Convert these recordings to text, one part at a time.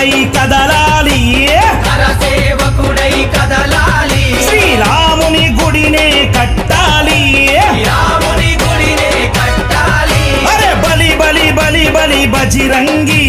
సేవకుడై కదలాలి. కదలాలి. శ్రీరాముని గుడినే కట్టాలి. రాముని గుడినే కట్టాలి. అరే బలి బలి బలి బలి బజిరంగి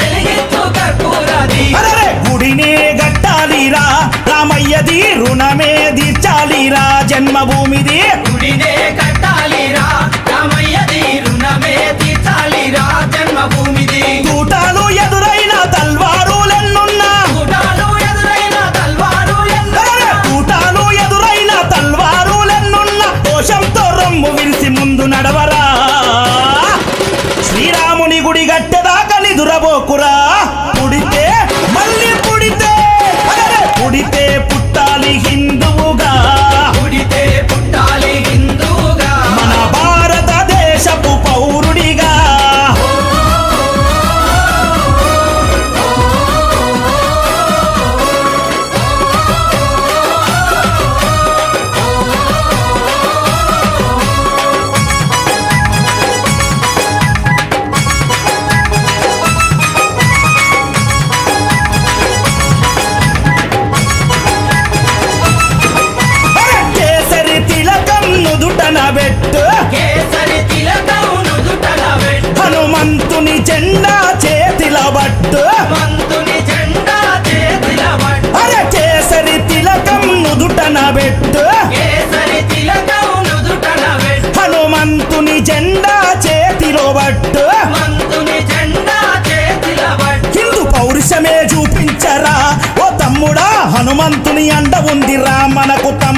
వెలిగెత్తు కర్పూర దీపం. గుడినే గట్టాలిరా రామయ్యది రుణమే తీర్చాలిరా. జన్మభూమిది గుడినే భగవంతుని అండ ఉంది రా మనకు తా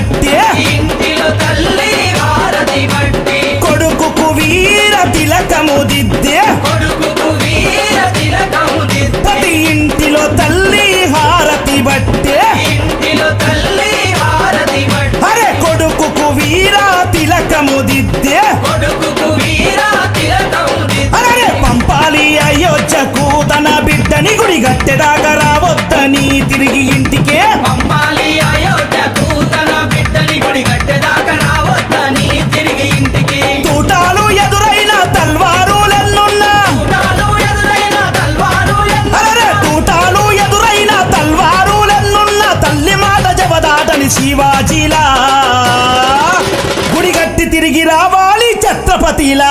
బట్టి కొడుకుకు వీర తిలకము దిద్దే. ప్రతి ఇంటిలో తల్లి హారతి బట్టే అరే కొడుకుకు వీర తిలకము దిద్దే. పంపాలి అయోధ్యకు తన బిడ్డని గుడి గట్టెదాకా రావద్దని తిరిగి శివాజీలా గుడిగట్టి తిరిగి రావాలి ఛత్రపతిలా.